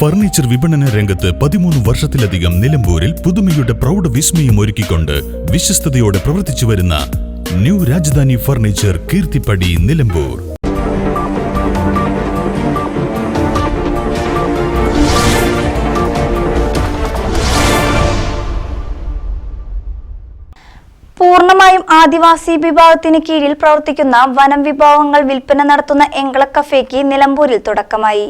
Furniture വിപണന രംഗത്ത് പതിമൂന്ന് വർഷത്തിലധികം നിലമ്പൂരിൽ പുതുമയുടെ പ്രൗഢ വിസ്മയം ഒരുക്കിക്കൊണ്ട് വിശ്വസ്തയോടെ പ്രവർത്തിച്ചു വരുന്ന ന്യൂ രാജധാനി ഫർണിച്ചർ കീർത്തിപ്പടി നിലമ്പൂർ. പൂർണമായും ആദിവാസി വിഭാഗത്തിന് കീഴിൽ പ്രവർത്തിക്കുന്ന വനം വിഭവങ്ങൾ വിൽപ്പന നടത്തുന്ന എങ്കള കഫേക്ക് നിലമ്പൂരിൽ തുടക്കമായി.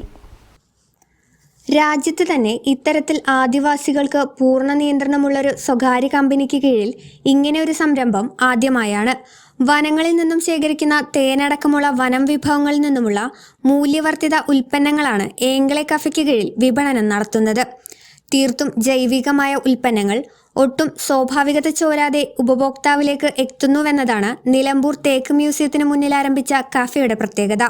രാജ്യത്ത് തന്നെ ഇത്തരത്തിൽ ആദിവാസികൾക്ക് പൂർണ നിയന്ത്രണമുള്ളൊരു സ്വകാര്യ കമ്പനിക്ക് കീഴിൽ ഇങ്ങനെ ഒരു സംരംഭം ആദ്യമായാണ്. വനങ്ങളിൽ നിന്നും ശേഖരിക്കുന്ന തേനടക്കമുള്ള വനം വിഭവങ്ങളിൽ നിന്നുമുള്ള മൂല്യവർദ്ധിത ഉൽപ്പന്നങ്ങളാണ് ഏങ്കളെ കഫയ്ക്ക് കീഴിൽ വിപണനം നടത്തുന്നത്. തീർത്തും ജൈവികമായ ഉൽപ്പന്നങ്ങൾ ഒട്ടും സ്വാഭാവികത ചോരാതെ ഉപഭോക്താവിലേക്ക് എത്തുന്നുവെന്നതാണ് നിലമ്പൂർ തേക്ക് മ്യൂസിയത്തിന് മുന്നിൽ ആരംഭിച്ച കഫയുടെ പ്രത്യേകത.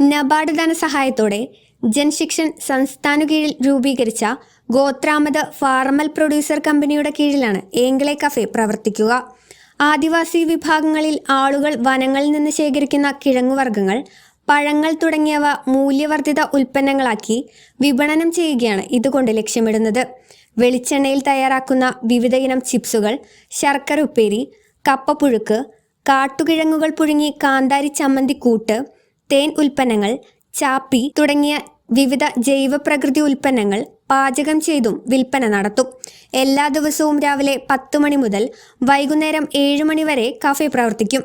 നബാർഡ് ധനസഹായത്തോടെ ജൻശിക്ഷൻ സംസ്ഥാന കീഴിൽ രൂപീകരിച്ച ഗോത്രാമത് ഫാർമൽ പ്രൊഡ്യൂസർ കമ്പനിയുടെ കീഴിലാണ് ഏങ്കിളെ കഫേ പ്രവർത്തിക്കുക. ആദിവാസി വിഭാഗങ്ങളിൽ ആളുകൾ വനങ്ങളിൽ നിന്ന് ശേഖരിക്കുന്ന കിഴങ്ങുവർഗങ്ങൾ പഴങ്ങൾ തുടങ്ങിയവ മൂല്യവർദ്ധിത ഉൽപ്പന്നങ്ങളാക്കി വിപണനം ചെയ്യുകയാണ് ഇതുകൊണ്ട് ലക്ഷ്യമിടുന്നത്. വെളിച്ചെണ്ണയിൽ തയ്യാറാക്കുന്ന വിവിധയിനം ചിപ്സുകൾ ശർക്കര ഉപ്പേരി കപ്പപ്പുഴുക്ക് കാട്ടുകിഴങ്ങുകൾ പുഴുങ്ങി കാന്താരി ചമ്മന്തി കൂട്ട് തേൻ ഉൽപ്പന്നങ്ങൾ ചാപ്പി തുടങ്ങിയ വിവിധ ജൈവ പ്രകൃതി ഉൽപ്പന്നങ്ങൾ പാചകം ചെയ്തും വിൽപ്പന നടത്തും. എല്ലാ ദിവസവും രാവിലെ പത്ത് മണി മുതൽ വൈകുന്നേരം ഏഴ് മണി വരെ കഫേ പ്രവർത്തിക്കും.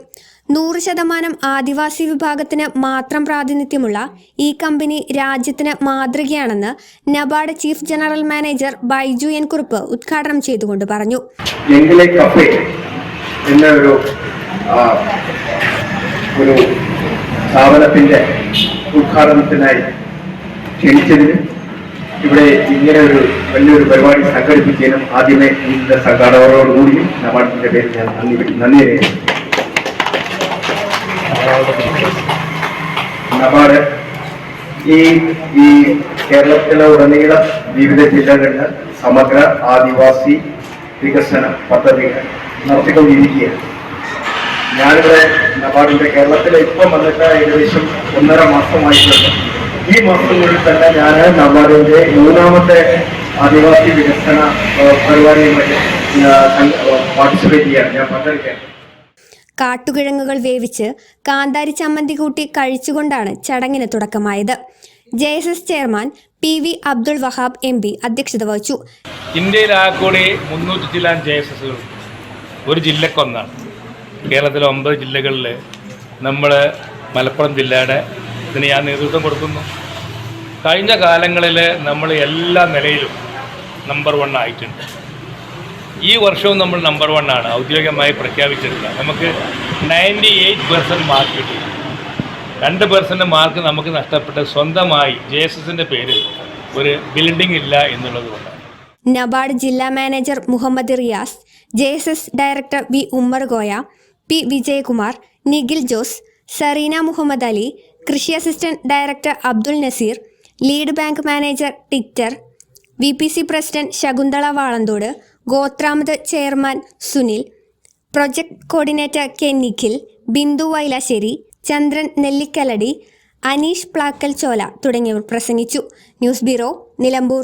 നൂറ് ശതമാനം ആദിവാസി വിഭാഗത്തിന് മാത്രം പ്രാതിനിധ്യമുള്ള ഈ കമ്പനി രാജ്യത്തിന് മാതൃകയാണെന്ന് NABARD chief general manager Baiju N Kurup ഉദ്ഘാടനം ചെയ്തുകൊണ്ട് പറഞ്ഞു. എന്നൊരു ഒരു സ്ഥാപനത്തിന്റെ ഉദ്ഘാടനത്തിനായി ക്ഷണിച്ചതിന് ഇവിടെ ഇങ്ങനെ ഒരു വലിയൊരു പരിപാടി സംഘടിപ്പിച്ചതിനും ആദ്യമേ ഇതിന്റെ സംഘാടകരോടുകൂടിയും നബാർഡിന്റെ പേരിൽ ഞാൻ നന്ദി നന്ദി. നബാർഡ് ഈ ഈ കേരളത്തിലെ ഉടനീളം വിവിധ ജില്ലകളിൽ സമഗ്ര ആദിവാസി വികസന പദ്ധതികൾ നടത്തിക്കൊണ്ടിരിക്കുകയാണ് ഞാനിവിടെ നബാർഡിന്റെ കേരളത്തിൽ ഇപ്പം വന്നിട്ട് ഏകദേശം ഒന്നര മാസമായിട്ടുണ്ട്. ഈ മാസങ്ങളിൽ തന്നെ ഞാൻ നബാർഡിന്റെ മൂന്നാമത്തെ ആദിവാസി വികസന പരിപാടിയിൽ പരിപാടിയുമായി പാർട്ടിസിപ്പേറ്റ് ചെയ്യാണ്. ഞാൻ പങ്കെടുക്കുകയാണ് കാട്ടുകിഴങ്ങുകൾ വേവിച്ച് കാന്താരി ചമ്മന്തി കൂട്ടി കഴിച്ചുകൊണ്ടാണ് ചടങ്ങിന് തുടക്കമായത്. J S S chairman P V Abdul Wahab M P അധ്യക്ഷത വഹിച്ചു. ഇന്ത്യയിൽ ആകെക്കൂടി മുന്നൂറ്റി ചില്ലാൻ ജെ എസ് എസുകൾ ഒരു ജില്ലക്കൊന്നാണ്. കേരളത്തിലെ ഒമ്പത് ജില്ലകളിൽ നമ്മൾ മലപ്പുറം ജില്ലയുടെ ഇതിന് ഞാൻ നേതൃത്വം കൊടുക്കുന്നു. കഴിഞ്ഞ കാലങ്ങളിൽ നമ്മൾ എല്ലാ നിലയിലും നമ്പർ വൺ ആയിട്ടുണ്ട്. ഈ വർഷവും നമ്മൾ നമ്പർ വൺ ആണ്. ഔദ്യോഗികമായി പ്രഖ്യാപിച്ചിട്ടില്ല. നമുക്ക് നയന്റി എയ്റ്റ് പെർസെന്റ് മാർക്ക് കിട്ടി. രണ്ട് പെർസെന്റ് മാർക്ക് നമുക്ക് നഷ്ടപ്പെട്ട് സ്വന്തമായി ജെ എസ് എസിന്റെ പേരിൽ ഒരു ബിൽഡിംഗ് ഇല്ല എന്നുള്ളത് കൊണ്ടാണ്. നബാർഡ് ജില്ലാ manager Muhammad Riyas J S S director V Ummer Goya P Vijayakumar Nikhil Jose Sareena Muhammad Ali കൃഷി assistant director Abdul Nazeer lead bank manager ടിക്ടർ V P C president Shakuntala Valanthode ഗോത്രാമത് chairman Sunil project coordinator K Nikhil Bindu Vailassery Chandran Nellikkaladi Aneesh Plakkal Chola തുടങ്ങിയവർ പ്രസംഗിച്ചു. News bureau Nilambur.